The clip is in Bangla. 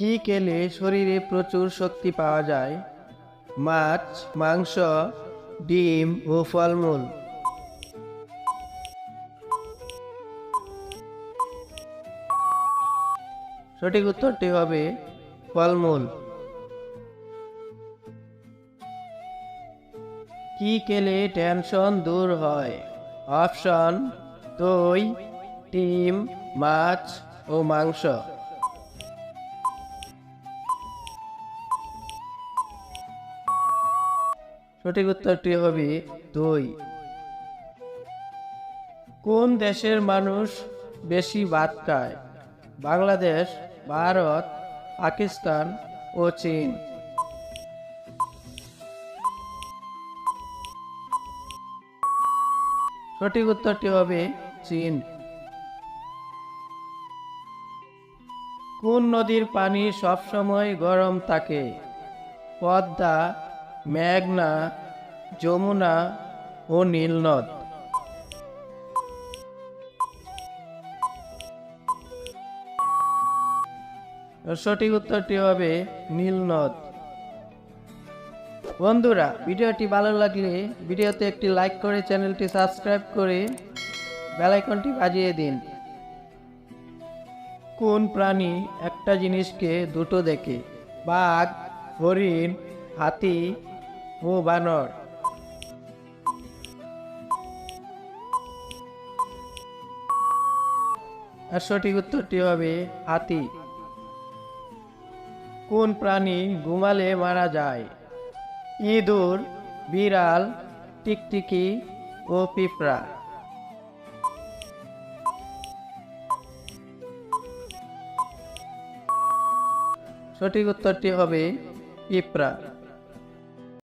কি খেলে শরীরে প্রচুর শক্তি পাওয়া যায়? মাছ, মাংস, ডিম ও ফলমূল। সঠিক উত্তরটি হবে ফলমূল। কি খেলে টেনশন দূর হয়? অপশন, দই, ডিম, মাছ ও মাংস। সঠিক উত্তরটি হবে দই। কোন দেশের মানুষ বেশি ভাত খায়? বাংলাদেশ, ভারত, পাকিস্তান ও চীন। সঠিক উত্তরটি হবে চীন। কোন নদীর পানি সবসময় গরম থাকে? পদ্মা মেঘনা, যমুনা ও নীলনদ। সঠিক উত্তরটি হবে নীলনদ। বন্ধুরা, ভিডিওটি ভালো লাগলে ভিডিওতে একটি লাইক করে চ্যানেলটি সাবস্ক্রাইব করে বেলাইকনটি বাজিয়ে দিন। কোন প্রাণী একটা জিনিসকে দুটো দেখে? বাঘ, হরিণ, হাতি ও বানর। আর সঠিক উত্তরটি হবে হাতি। কোন প্রাণী ঘুমালে মারা যায়? ইঁদুর, বিড়াল, টিকটিকি ও পিঁপড়া। সঠিক উত্তরটি হবে পিঁপড়া।